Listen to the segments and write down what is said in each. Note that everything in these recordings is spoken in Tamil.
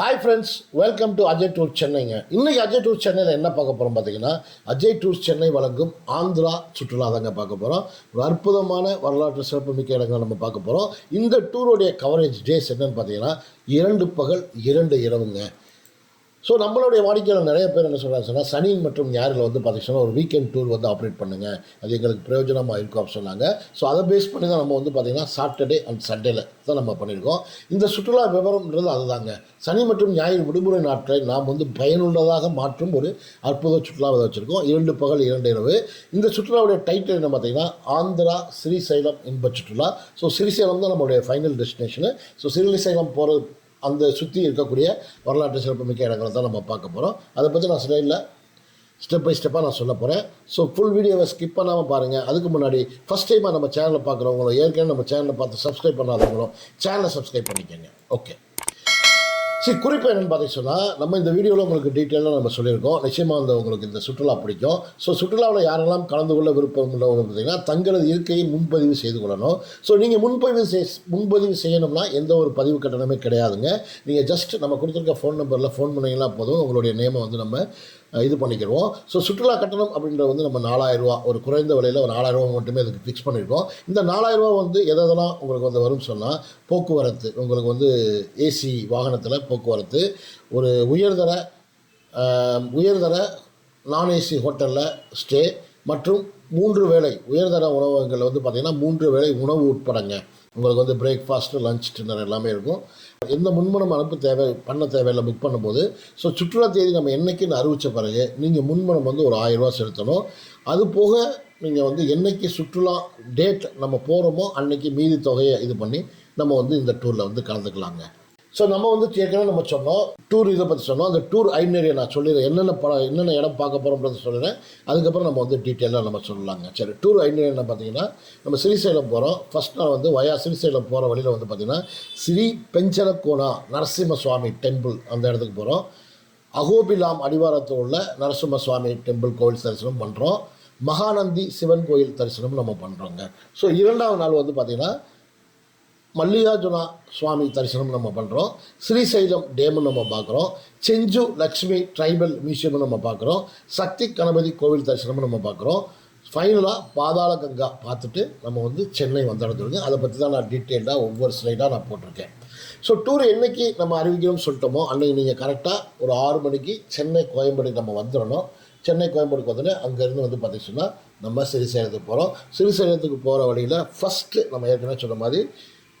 Hi friends welcome to Ajay tour சென்னைங்க இன்றைக்கி அஜய் டூர் சென்னையில் என்ன பார்க்க போகிறோம் பார்த்தீங்கன்னா அஜய் டூர் சென்னை வழங்கும் ஆந்திரா சுற்றுலா தாங்க பார்க்க போகிறோம் ஒரு அற்புதமான வரலாற்று சிறப்புமிக்க இடங்களை நம்ம பார்க்க போகிறோம் இந்த டூருடைய கவரேஜ் டேஸ் என்னன்னு பார்த்தீங்கன்னா இரண்டு பகல் இரண்டு இரவுங்க. ஸோ நம்மளுடைய வாடிக்கையாளர் நிறைய பேர் என்ன சொல்கிறாங்க சொன்னால் சனி மற்றும் ஞாயிறில் வந்து பார்த்தீங்கன்னா ஒரு வீக்கெண்ட் டூர் வந்து ஆப்ரேட் பண்ணுங்கள் அது எங்களுக்கு பிரயோஜனமாக இருக்கும் அப்படின்னு சொன்னாங்க. ஸோ அதை பேஸ் பண்ணி தான் நம்ம வந்து பார்த்திங்கன்னா சாட்டர்டே அண்ட் சண்டேல தான் நம்ம பண்ணியிருக்கோம். இந்த சுற்றுலா விவரம்ன்றது அதுதாங்க. சனி மற்றும் ஞாயிறு விடுமுறை நாட்களை நாம் வந்து பயனுள்ளதாக மாற்றும் ஒரு அற்புத சுற்றுலாவை வச்சுருக்கோம். இரண்டு பகல் இரண்டு இரவு. இந்த சுற்றுலாவுடைய டைட்டில் என்ன பார்த்திங்கன்னா ஆந்திரா ஸ்ரீசைலம் இன்ப சுற்றுலா. ஸோ ஸ்ரீசைலம் தான் நம்மளுடைய ஃபைனல் டெஸ்டினேஷனு ஸோ ஸ்ரீசைலம் போகிறது அந்த சுற்றி இருக்கக்கூடிய வரலாற்று சிறப்புமிக்க இடங்களை தான் நம்ம பார்க்க போகிறோம் அதை பற்றி நான் ஸ்லைடில் ஸ்டெப் பை ஸ்டெப்பாக நான் சொல்ல போகிறேன் ஸோ ஃபுல் வீடியோவை ஸ்கிப் பண்ணாமல் பாருங்கள் அதுக்கு முன்னாடி ஃபஸ்ட் டைமாக நம்ம சேனலை பார்க்குறவங்களும் ஏற்கனவே நம்ம சேனலை பார்த்து சப்ஸ்கிரைப் பண்ணாதவங்களும் சேனலை சப்ஸ்கிரைப் பண்ணிக்கோங்க. ஓகே சரி குறிப்பு என்னென்னு பார்த்தீங்கன்னா நம்ம இந்த வீடியோவில் உங்களுக்கு டீட்டெயிலாக நம்ம சொல்லியிருக்கோம். நிச்சயமாக அந்த உங்களுக்கு இந்த சுற்றுலா பிடிக்கும். ஸோ சுற்றுலாவில் யாரெல்லாம் கலந்து கொள்ள விருப்பம் உள்ளவங்க பார்த்தீங்கன்னா தங்களது இருக்கையை முன்பதிவு செய்து கொள்ளணும். ஸோ நீங்கள் முன்பதிவு செய் முன்பதிவு செய்யணும்னா எந்த ஒரு பதிவு கட்டணமே கிடையாதுங்க. நீங்கள் ஜஸ்ட் நம்ம கொடுத்துருக்க ஃபோன் நம்பரில் ஃபோன் பண்ணிங்கன்னா போதும். உங்களுடைய நேமை வந்து நம்ம இது பண்ணிக்கிடுவோம். ஸோ சுற்றுலா கட்டணம் அப்படின்றது வந்து நம்ம நாலாயிரரூவா ஒரு குறைந்த விலையில் ஒரு நாலாயிரரூவா மட்டுமே அதுக்கு ஃபிக்ஸ் பண்ணியிருக்கோம் இந்த நாலாயிரரூவா வந்து எதெல்லாம் உங்களுக்கு வந்து வரும்னு சொன்னால் போக்குவரத்து உங்களுக்கு வந்து ஏசி வாகனத்தில் போக்குவரத்து ஒரு உயர்தர உயர்தர நான் ஏசி ஹோட்டலில் ஸ்டே மற்றும் மூன்று வேளை உயர்தர உணவகங்கள் வந்து பார்த்திங்கன்னா மூன்று வேளை உணவு உட்படங்க. உங்களுக்கு வந்து பிரேக்ஃபாஸ்ட்டு லஞ்ச் டின்னர் எல்லாமே இருக்கும். எந்த முன்மணம் அனுப்ப தேவை பண்ண தேவையில்லை புக் பண்ணும்போது ஸோ சுற்றுலா தேதி நம்ம என்னைக்குன்னு அறிவித்த பிறகு நீங்கள் முன்மணம் வந்து ஒரு ஆயிரரூவா செலுத்தணும். அது போக நீங்கள் வந்து என்னைக்கு சுற்றுலா டேட் நம்ம போகிறோமோ அன்னைக்கு மீதி தொகையை இது பண்ணி நம்ம வந்து இந்த டூரில் வந்து கலந்துக்கலாங்க. ஸோ நம்ம வந்து ஏற்கனவே நம்ம சொன்னோம் டூர் இதை பற்றி சொன்னோம். அந்த டூர் ஐநேரியை நான் சொல்லிடுறேன். என்னென்ன படம் என்னென்ன இடம் பார்க்க போகிறோம்ன்றத சொல்லிடுறேன். அதுக்கப்புறம் நம்ம வந்து டீட்டெயிலாக நம்ம சொல்லலாங்க. சரி டூர் ஐநேரி பார்த்தீங்கன்னா நம்ம ஸ்ரீசைலம் போகிறோம் ஃபஸ்ட் நாள் வந்து வயா ஸ்ரீசைலம் போகிற வழியில் வந்து பார்த்திங்கன்னா ஸ்ரீ பெஞ்சலக்கோனா நரசிம்ம சுவாமி டெம்பிள் அந்த இடத்துக்கு போகிறோம் அகோபிலாம் அடிவாரத்தில் உள்ள நரசிம்ம சுவாமி டெம்பிள் கோவில் தரிசனம் பண்ணுறோம் மகாநந்தி சிவன் கோயில் தரிசனம் நம்ம பண்ணுறோங்க ஸோ இரண்டாவது நாள் வந்து பார்த்திங்கன்னா மல்லிகார்ஜுனா சுவாமி தரிசனம் நம்ம பண்ணுறோம் ஸ்ரீசைலம் டேமு நம்ம பார்க்குறோம். செஞ்சு லக்ஷ்மி ட்ரைபல் மியூசியம் நம்ம பார்க்குறோம். சக்தி கணபதி கோவில் தரிசனமும் நம்ம பார்க்குறோம். ஃபைனலாக பாதாள கங்கா பார்த்துட்டு நம்ம வந்து சென்னை வந்தடைஞ்சிருங்க அதை பற்றி தான் நான் டீட்டெயில்டாக ஒவ்வொரு ஸ்லைடாக நான் போட்டிருக்கேன். ஸோ டூர் என்னைக்கு நம்ம அறிவிக்கணும்னு சொல்லிட்டோமோ அன்றைக்கி நீங்கள் கரெக்டாக ஒரு ஆறு மணிக்கு சென்னை கோயம்பேடு நம்ம வந்துடணும். சென்னை கோயம்பேடுக்கு வந்துட்டு அங்கேருந்து வந்து பார்த்திங்கன்னா நம்ம சிறுசேலத்துக்கு போகிறோம் சிறுசேலத்துக்கு போகிற வழியில் ஃபஸ்ட்டு நம்ம ஏற்கனவே சொன்ன மாதிரி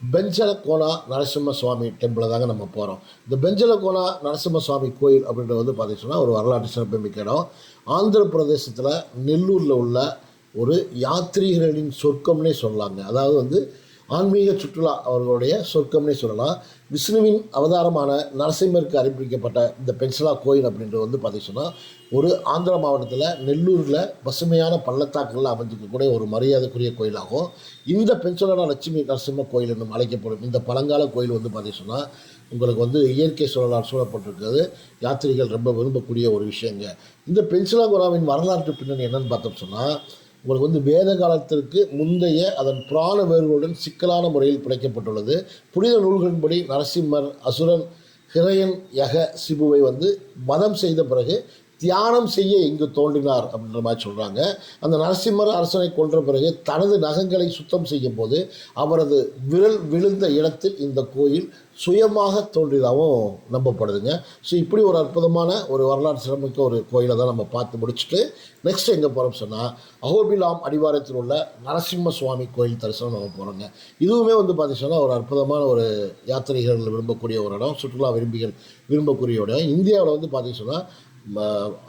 பெஞ்சலகோனா நரசிம்ம சுவாமி டெம்பிளை தாங்க நம்ம போகிறோம் இந்த பெஞ்சலகோனா நரசிம்ம சுவாமி கோயில் அப்படின்றது வந்து பார்த்தீங்கன்னா ஒரு வரலாற்று சிறப்புமிக்க இடம். ஆந்திர பிரதேசத்தில் நெல்லூரில் உள்ள ஒரு யாத்ரீகர்களின் சொர்க்கம்னே சொல்லலாங்க அதாவது வந்து ஆன்மீக சுற்றுலா அவர்களுடைய சொர்க்கம்னே சொல்லலாம். விஷ்ணுவின் அவதாரமான நரசிம்மருக்கு அறிவிக்கப்பட்ட இந்த பென்சிலா கோயில் அப்படின்றது வந்து பார்த்திங்கன்னா ஒரு ஆந்திர மாவட்டத்தில் நெல்லூரில் பசுமையான பள்ளத்தாக்குகளில் அமைஞ்சிருக்கக்கூடிய ஒரு மரியாதைக்குரிய கோயிலாகும். இந்த பென்சிலான லட்சுமி நரசிம்ம கோயில் என்னும் அழைக்கப்படும். இந்த பழங்கால கோயில் வந்து பார்த்திங்கன்னா உங்களுக்கு வந்து இயற்கை சூழலால் சூழப்பட்டிருக்கிறது. யாத்திரிகள் ரொம்ப விரும்பக்கூடிய ஒரு விஷயங்க. இந்த பென்சிலாகுராவின் வரலாற்று பின்னணி என்னென்னு பார்த்தோம் சொன்னால் உங்களுக்கு வந்து வேத காலத்திற்கு முந்தைய அதன் புராண வேர்களுடன் சிக்கலான முறையில் பிழைக்கப்பட்டுள்ளது புனித நூல்களின்படி நரசிம்மர் அசுரன் ஹிரயன் யக சிபுவை வந்து மதம் செய்த பிறகு தியானம் செய்ய இங்கு தோன்றினார் அப்படின்ற மாதிரி சொல்கிறாங்க அந்த நரசிம்மர் அரசனை கொன்ற பிறகு தனது நகங்களை சுத்தம் செய்யும் போது அவரது விரல் விழுந்த இடத்தில் இந்த கோயில் சுயமாக தோன்றியதாகவும் நம்பப்படுதுங்க. ஸோ இப்படி ஒரு அற்புதமான ஒரு வரலாற்று சிறமிக்க ஒரு கோயிலை தான் நம்ம பார்த்து முடிச்சுட்டு நெக்ஸ்ட் எங்கே போகிறோம் சொன்னால் அகோபிலாம் அடிவாரத்தில் உள்ள நரசிம்ம சுவாமி கோயில் தரிசனம் நம்ம போகிறோங்க இதுவுமே வந்து பார்த்திங்கன்னா ஒரு அற்புதமான ஒரு யாத்திரிகர்கள் விரும்பக்கூடிய ஒரு இடம் சுற்றுலா விரும்பிகள் விரும்பக்கூடிய இடம். இந்தியாவில் வந்து பார்த்திங்கன்னா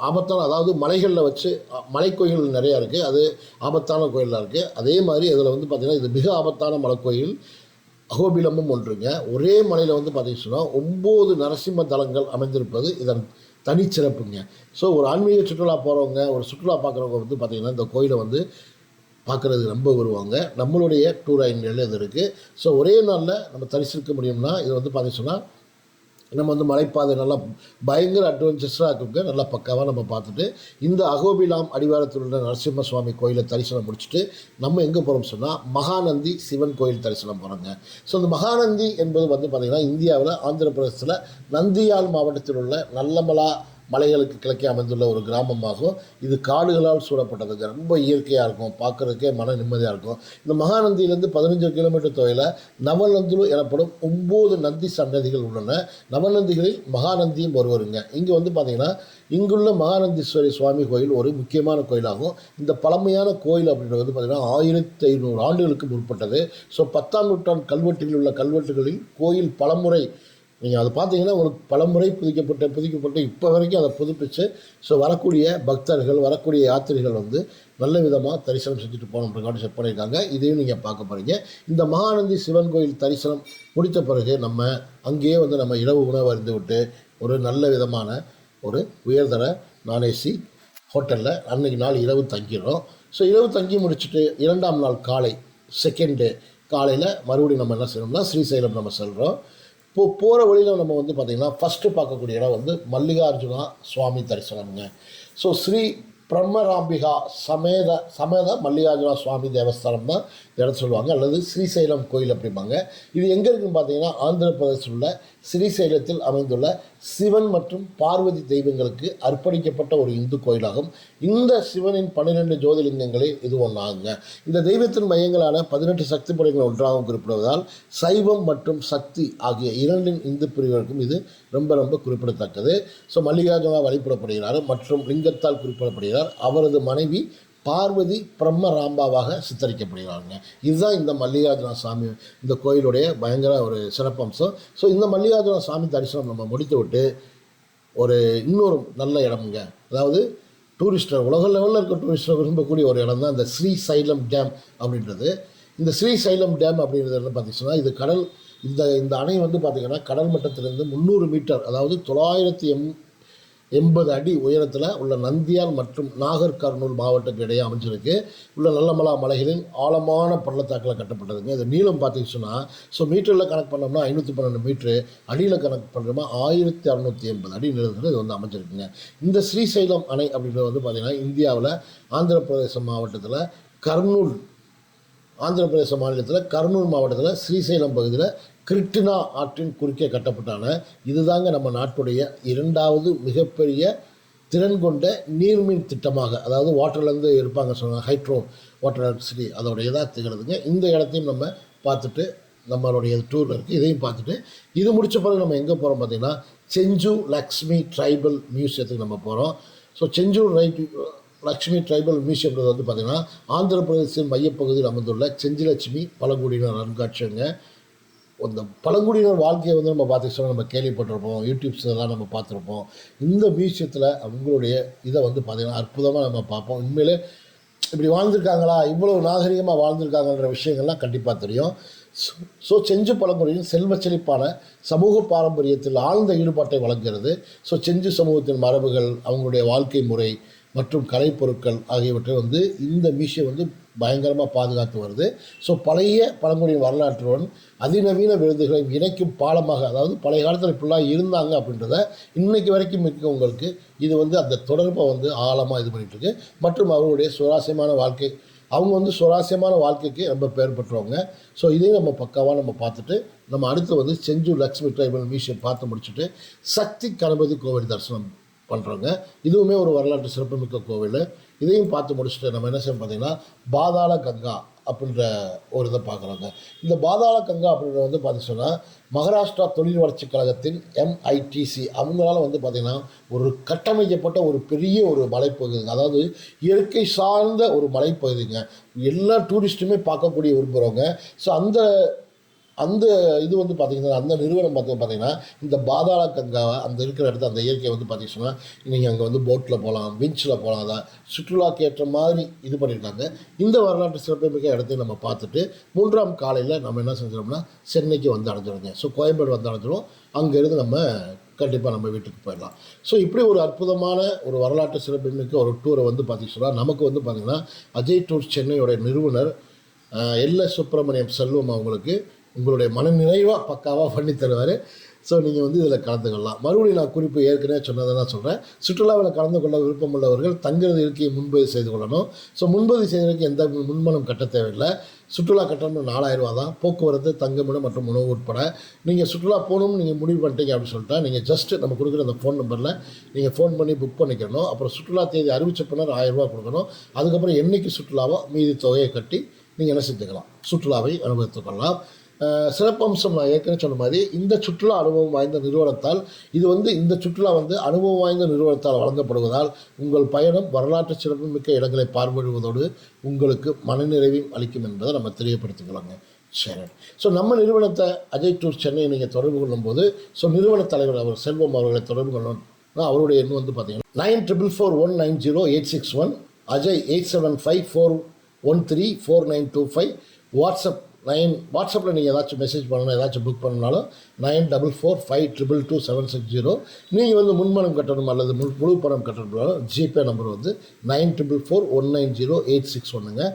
ஆபத்தான அதாவது மலைகளில் வச்சு மலைக்கோயில் மலைக்கோயில்கள் நிறையா இருக்குது அது ஆபத்தான கோயிலாக இருக்குது அதே மாதிரி இதில் வந்து பார்த்திங்கன்னா இது மிக ஆபத்தான மலைக்கோயில் அகோபிலமும் ஒன்றுங்க. ஒரே மலையில் வந்து பார்த்திங்கன்னா ஒம்பது நரசிம்ம தலங்கள் அமைந்திருப்பது இதன் தனிச்சிறப்புங்க. ஸோ ஒரு ஆன்மீக சுற்றுலா போகிறவங்க ஒரு சுற்றுலா பார்க்குறவங்க வந்து பார்த்திங்கன்னா இந்த கோயிலை வந்து பார்க்குறது ரொம்ப வருவாங்க நம்மளுடைய டூர் ஐடியில் இது இருக்குது ஸோ ஒரே நாளில் நம்ம தரிசிக்க முடியும்னா இது வந்து பார்த்திங்கன்னா நம்ம வந்து மலைப்பாதை நல்லா பயங்கர அட்வென்ச்சர்ஸாக இருக்குங்க. நல்லா பக்காவாக நம்ம பார்த்துட்டு இந்த அகோபிலாம் அடிவாரத்தில் உள்ள நரசிம்ம சுவாமி கோயிலை தரிசனம் முடிச்சுட்டு நம்ம எங்கே போகிறோம் சொன்னால் மகாநந்தி சிவன் கோயில் தரிசனம் போகிறோங்க ஸோ இந்த மகாநந்தி என்பது வந்து பார்த்திங்கன்னா இந்தியாவில் ஆந்திர பிரதேசத்தில் நந்தியால் மாவட்டத்தில் உள்ள நல்லமலா மலைகளுக்கு கிழக்கே அமைந்துள்ள ஒரு கிராமமாகும். இது காடுகளால் சூழப்பட்டது. ரொம்ப இயற்கையாக இருக்கும். பார்க்குறதுக்கே மன நிம்மதியாக இருக்கும். இந்த மகாநந்தியிலேருந்து பதினஞ்சு கிலோமீட்டர் தொலைவில் நவநந்துலு எனப்படும் ஒம்பது நந்தி சன்னதிகள் உள்ளன. நவநந்திகளில் மகாநந்தியும் ஒருவருங்க. இங்கே வந்து பார்த்திங்கன்னா இங்குள்ள மகாநந்தீஸ்வரி சுவாமி கோயில் ஒரு முக்கியமான கோயிலாகும். இந்த பழமையான கோயில் அப்படின்றது வந்து பார்த்திங்கன்னா ஆயிரத்தி ஐநூறு ஆண்டுகளுக்கு முற்பட்டது. ஸோ பத்தாம் நூற்றாண்டு கல்வெட்டுகளில் உள்ள கல்வெட்டுகளில் கோயில் பலமுறை நீங்கள் அதை பார்த்தீங்கன்னா உங்களுக்கு பலமுறை புதிக்கப்பட்ட புதுக்கப்பட்டு இப்போ வரைக்கும் அதை புதுப்பிச்சு ஸோ வரக்கூடிய பக்தர்கள் வரக்கூடிய யாத்திரைகள் வந்து நல்ல விதமாக தரிசனம் செஞ்சுட்டு போகணுன்றக்காண்டி செட் பண்ணியிருக்காங்க. இதையும் நீங்கள் பார்க்க போகிறீங்க இந்த மகாநந்தி சிவன் கோயில் தரிசனம் முடித்த பிறகு நம்ம அங்கேயே வந்து நம்ம இரவு உணவு அறிந்து விட்டு ஒரு நல்ல விதமான ஒரு உயர்தர நான் ஏசி ஹோட்டலில் அன்னைக்கு நாள் இரவு தங்கிடுறோம். ஸோ இரவு தங்கி முடிச்சுட்டு இரண்டாம் நாள் காலை செகண்ட் டே காலையில் மறுபடியும் நம்ம என்ன செய்யணும்னா ஸ்ரீசைலம் நம்ம செல்கிறோம் இப்போ போகிற வழியில் நம்ம வந்து பார்த்திங்கன்னா ஃபஸ்ட்டு பார்க்கக்கூடிய இடம் வந்து மல்லிகார்ஜுனா சுவாமி தரிசனம்ங்க. ஸோ ஸ்ரீ பிரம்மராம்பிகா சமேத சமேத மல்லிகார்ஜுனா சுவாமி தேவஸ்தானம் தான் இடம் இடத்த சொல்லுவாங்க. அல்லது ஸ்ரீசைலம் கோயில் அப்படிம்பாங்க. இது எங்கே இருக்குன்னு பார்த்தீங்கன்னா ஆந்திர உள்ள ஸ்ரீசைலத்தில் அமைந்துள்ள சிவன் மற்றும் பார்வதி தெய்வங்களுக்கு அர்ப்பணிக்கப்பட்ட ஒரு இந்து கோயிலாகும். இந்த சிவனின் பன்னிரெண்டு ஜோதிலிங்கங்களில் இது ஒன்றாகுங்க. இந்த தெய்வத்தின் மையங்களான பதினெட்டு சக்தி படைகள் ஒன்றாகவும் குறிப்பிடுவதால் சைவம் மற்றும் சக்தி ஆகிய இரண்டின் இந்து பிரிவுகளுக்கும் இது ரொம்ப ரொம்ப குறிப்பிடத்தக்கது. ஸோ மல்லிகார்ஜுனா வழிபடப்படுகிறார் மற்றும் லிங்கத்தால் குறிப்பிடப்படுகிறார். அவரது மனைவி பார்வதி பிரம்ம ராம்பாவாக சித்தரிக்கப்படுகிறாங்க. இதுதான் இந்த மல்லிகார்ஜுன சாமி இந்த கோயிலுடைய பயங்கர ஒரு சிறப்பம்சம். ஸோ இந்த மல்லிகார்ஜுன சாமி தரிசனம் நம்ம முடித்து விட்டு ஒரு இன்னொரு நல்ல இடமுங்க. அதாவது டூரிஸ்டர் உலக லெவலில் இருக்க டூரிஸ்டர் விரும்பக்கூடிய ஒரு இடம் தான் இந்த ஸ்ரீசைலம் டேம் அப்படின்றது. இந்த ஸ்ரீசைலம் டேம் அப்படின்றது என்ன பார்த்தீங்கன்னா இது கடல் இந்த இந்த அணை வந்து பார்த்திங்கன்னா கடல் மட்டத்திலிருந்து முந்நூறு மீட்டர் அதாவது தொள்ளாயிரத்தி எம் எண்பது அடி உயரத்தில் உள்ள நந்தியால் மற்றும் நாகர் கர்னூல் மாவட்டத்துக்கு இடையே அமைஞ்சிருக்கு. உள்ள நல்லமலா மலைகளின் ஆழமான பள்ளத்தாக்கில் கட்டப்பட்டதுங்க. இது நீளம் பார்த்தீங்கன்னா ஸோ மீட்டரில் கணக்கு பண்ணோம்னா ஐநூற்றி பன்னெண்டு மீட்ரு அடியில் கணக்கு பண்ணுறோமா ஆயிரத்தி அறநூற்றி எண்பது அடி நீளத்தில் இது வந்து அமைஞ்சிருக்குங்க. இந்த ஸ்ரீசைலம் அணை அப்படின்றது வந்து பார்த்திங்கன்னா இந்தியாவில் ஆந்திர பிரதேச மாவட்டத்தில் கர்னூல் ஆந்திர பிரதேச மாநிலத்தில் கர்னூல் மாவட்டத்தில் ஸ்ரீசைலம் பகுதியில் கிருட்டினா ஆற்றின் குறுக்கே கட்டப்பட்டான இதுதாங்க நம்ம நாட்டுடைய இரண்டாவது மிகப்பெரிய திறன் கொண்ட நீர்மின் திட்டமாக அதாவது வாட்டர்லேருந்து இருப்பாங்க சொன்ன ஹைட்ரோ வாட்டர் எலக்ட்ரிசிட்டி அதோடைய இதாக திகழுதுங்க. இந்த இடத்தையும் நம்ம பார்த்துட்டு நம்மளுடைய டூரில் இருக்குது இதையும் பார்த்துட்டு இது முடித்த பிறகு நம்ம எங்கே போகிறோம் பார்த்தீங்கன்னா செஞ்சு லக்ஷ்மி ட்ரைபல் மியூசியத்துக்கு நம்ம போகிறோம் so Chenchu right Lakshmi tribal மியூசியம்ன்றது வந்து பார்த்திங்கன்னா ஆந்திர பிரதேசத்தின் மையப்பகுதியில் அமைந்துள்ள செஞ்சிலட்சுமி பழங்குடியினர் அருங்காட்சியகங்க. அந்த பழங்குடியினர் வாழ்க்கையை வந்து நம்ம பார்த்துக்கிட்டோம் நம்ம கேள்விப்பட்டிருப்போம் யூடியூப்ஸ் இதெல்லாம் நம்ம பார்த்துருப்போம். இந்த மியூசியத்தில் அவங்களுடைய இதை வந்து பார்த்திங்கன்னா அற்புதமாக நம்ம பார்ப்போம். உண்மையிலே இப்படி வாழ்ந்திருக்காங்களா? இவ்வளோ நாகரிகமாக வாழ்ந்திருக்காங்கன்ற விஷயங்கள்லாம் கண்டிப்பாக தெரியும். ஸோ செஞ்சு பழங்குடியின் செல்வ செழிப்பான சமூக பாரம்பரியத்தில் ஆழ்ந்த ஈடுபாட்டை வழங்குகிறது. ஸோ செஞ்சு சமூகத்தின் மரபுகள் அவங்களுடைய வாழ்க்கை முறை மற்றும் கலைப்பொருட்கள் ஆகியவற்றை வந்து இந்த மியூசியம் வந்து பயங்கரமாக பாதுகாத்து வருது. ஸோ பழைய பழங்குடியின் வரலாற்றுடன் அதிநவீன விருதுகளை இணைக்கும் பாலமாக அதாவது பழைய காலத்தில் இப்படிலாம் இருந்தாங்க அப்படின்றத இன்றைக்கு வரைக்கும் இருக்கவங்களுக்கு இது வந்து அந்த தொடர்பை வந்து ஆழமாக இது பண்ணிகிட்ருக்கு இருக்கு மற்றும் அவருடைய சுவாரஸ்யமான வாழ்க்கை அவங்க வந்து சுவாரஸ்யமான வாழ்க்கைக்கு ரொம்ப பெயர் பெற்றவங்க. ஸோ இதையும் நம்ம பக்காவாக நம்ம பார்த்துட்டு நம்ம அடுத்து வந்து செஞ்சூர் லக்ஷ்மி ட்ரைபல் மியூசியம் பார்த்து முடிச்சுட்டு சக்தி கணபதி கோவில் தரிசனம் பண்ணுறோங்க இதுவுமே ஒரு வரலாற்று சிறப்புமிக்க கோவில். இதையும் பார்த்து முடிச்சுட்டு நம்ம என்ன செய்யணும் பார்த்தீங்கன்னா பாதாள கங்கா அப்படின்ற ஒரு இதை பார்க்குறோங்க. இந்த பாதாள கங்கா அப்படின்றது வந்து பார்த்தீங்கன்னா சொன்னால் மகாராஷ்டிரா தொழில் வளர்ச்சிக் கழகத்தின் எம்ஐடிசி அவங்களால வந்து பார்த்திங்கன்னா ஒரு கட்டமைக்கப்பட்ட ஒரு பெரிய ஒரு மலைப்பகுதிங்க. அதாவது இயற்கை சார்ந்த ஒரு மலைப்பகுதிங்க. எல்லா டூரிஸ்ட்டுமே பார்க்கக்கூடிய விரும்புகிறவங்க ஸோ அந்த அந்த இது வந்து பார்த்திங்கன்னா அந்த நிறுவனம் பார்த்து பார்த்திங்கன்னா இந்த பாதாள கங்காவை அந்த இருக்கிற இடத்த அந்த இயற்கையை வந்து பார்த்திங்கன்னா நீங்கள் அங்கே வந்து போட்டில் போகலாம் பீச்சில் போகலாம் அதான் சுற்றுலாக்கு ஏற்ற மாதிரி இது பண்ணியிருக்காங்க. இந்த வரலாற்று சிறப்புமிக்க இடத்தையும் நம்ம பார்த்துட்டு மூன்றாம் காலையில் நம்ம என்ன செஞ்சிடோம்னா சென்னைக்கு வந்து அடைஞ்சிருங்க ஸோ கோயம்பேடு வந்து அடைஞ்சிடும் அங்கேருந்து நம்ம கண்டிப்பாக நம்ம வீட்டுக்கு போயிடலாம். ஸோ இப்படி ஒரு அற்புதமான ஒரு வரலாற்று சிறப்புமிக்க ஒரு டூரை வந்து பார்த்திங்கன்னா நமக்கு வந்து பார்த்திங்கன்னா அஜய் டூர் சென்னையோடைய நிறுவனர் எல் சுப்பிரமணியம் செல்வம் அவங்களுக்கு உங்களுடைய மன நிறைவாக பக்காவாக பண்ணி தருவார். ஸோ நீங்கள் வந்து இதில் கலந்துக்கொள்ளலாம் மறுபடியும் நான் குறிப்பு ஏற்கனவே சொன்னதை தான் சொல்கிறேன் சுற்றுலாவில் கலந்து கொள்ள விருப்பமுள்ளவர்கள் தங்குறது இருக்கையை முன்பதிவு செய்து கொள்ளணும். ஸோ முன்பதிவு செய்வதற்கு எந்த முன்மனம் கட்ட தேவையில்லை. சுற்றுலா கட்டணம் நாலாயிரம் ரூபா தான். போக்குவரத்து தங்குமிடம் மற்றும் உணவு உட்பட. நீங்கள் சுற்றுலா போகணும்னு நீங்கள் முடிவு பண்ணிட்டீங்க அப்படின்னு சொல்லிட்டா நீங்கள் ஜஸ்ட் நம்ம கொடுக்குற அந்த ஃபோன் நம்பரில் நீங்கள் ஃபோன் பண்ணி புக் பண்ணிக்கணும். அப்புறம் சுற்றுலா தேதி அறிவிச்ச பின்னர் ஆயிரம் ரூபா கொடுக்கணும். அதுக்கப்புறம் என்றைக்கு சுற்றுலாவோ மீதி தொகையை கட்டி நீங்கள் என்ன செஞ்சுக்கலாம்? சுற்றுலாவை அனுபவித்துக்கொள்ளலாம் சிறப்பம்சம் நான் ஏற்கனவே சொன்ன மாதிரி இந்த சுற்றுலா அனுபவம் வாய்ந்த நிறுவனத்தால் இது வந்து இந்த சுற்றுலா வந்து அனுபவம் வாய்ந்த நிறுவனத்தால் வழங்கப்படுவதால் உங்கள் பயணம் வரலாற்று சிறப்புமிக்க இடங்களை பார்வையிடுவதோடு உங்களுக்கு மனநிறைவையும் அளிக்கும் என்பதை நம்ம தெரியப்படுத்திக்கலாங்க. சரி ஸோ நம்ம நிறுவனத்தை அஜய் டூர் சென்னை நீங்கள் தொடர்பு கொள்ளும்போது ஸோ நிறுவன தலைவர் அவர் செல்வம் அவர்களை தொடர்பு கொள்ளணும் அவருடைய எண் வந்து பார்த்தீங்கன்னா nine triple four one nine zero eight six one Ajay eight seven five four one three four nine two five WhatsApp nine வாட்ஸ்அப்பில் நீங்கள் ஏதாச்சும் மெசேஜ் பண்ணணும் ஏதாச்சும் book பண்ணனாலும் nine double four five triple two seven six zero. நீங்கள் வந்து முன்பணம் கட்டணும் அல்லது முழு முழு பணம் கட்டணும் ஜிபே நம்பர் வந்து nine triple four one nine zero eight six ஒன்றுங்க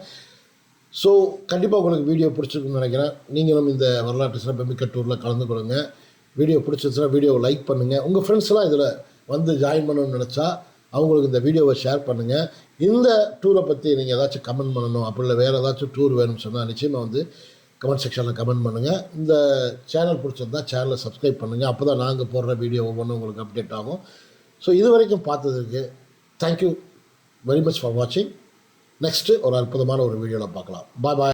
ஸோ கண்டிப்பாக உங்களுக்கு வீடியோ பிடிச்சிருக்குன்னு நினைக்கிறேன். நீங்களும் இந்த வரலாற்று சிறப்பு டூரில் கலந்து கொள்ளுங்க. வீடியோ பிடிச்சிருச்சுன்னா வீடியோவை லைக் பண்ணுங்கள் உங்கள் ஃப்ரெண்ட்ஸ்லாம் இதில் வந்து ஜாயின் பண்ணணும்னு நினச்சா அவங்களுக்கு இந்த வீடியோவை ஷேர் பண்ணுங்கள் இந்த டூரை பற்றி நீங்கள் ஏதாச்சும் கமெண்ட் பண்ணணும் அப்படி இல்லை வேறு ஏதாச்சும் டூர் வேணும்னு சொன்னால் நிச்சயமாக வந்து கமெண்ட் செக்ஷனில் கமெண்ட் பண்ணுங்கள் இந்த சேனல் பிடிச்சிருந்தா சேனலை சப்ஸ்கிரைப் பண்ணுங்கள் அப்போ தான் நாங்கள் போடுற வீடியோ ஒவ்வொன்றும் உங்களுக்கு அப்டேட் ஆகும். ஸோ இது வரைக்கும் பார்த்ததுக்கு thank you very much for வாட்சிங் நெக்ஸ்ட்டு ஒரு அற்புதமான ஒரு வீடியோவில் பார்க்கலாம். பாய் பாய்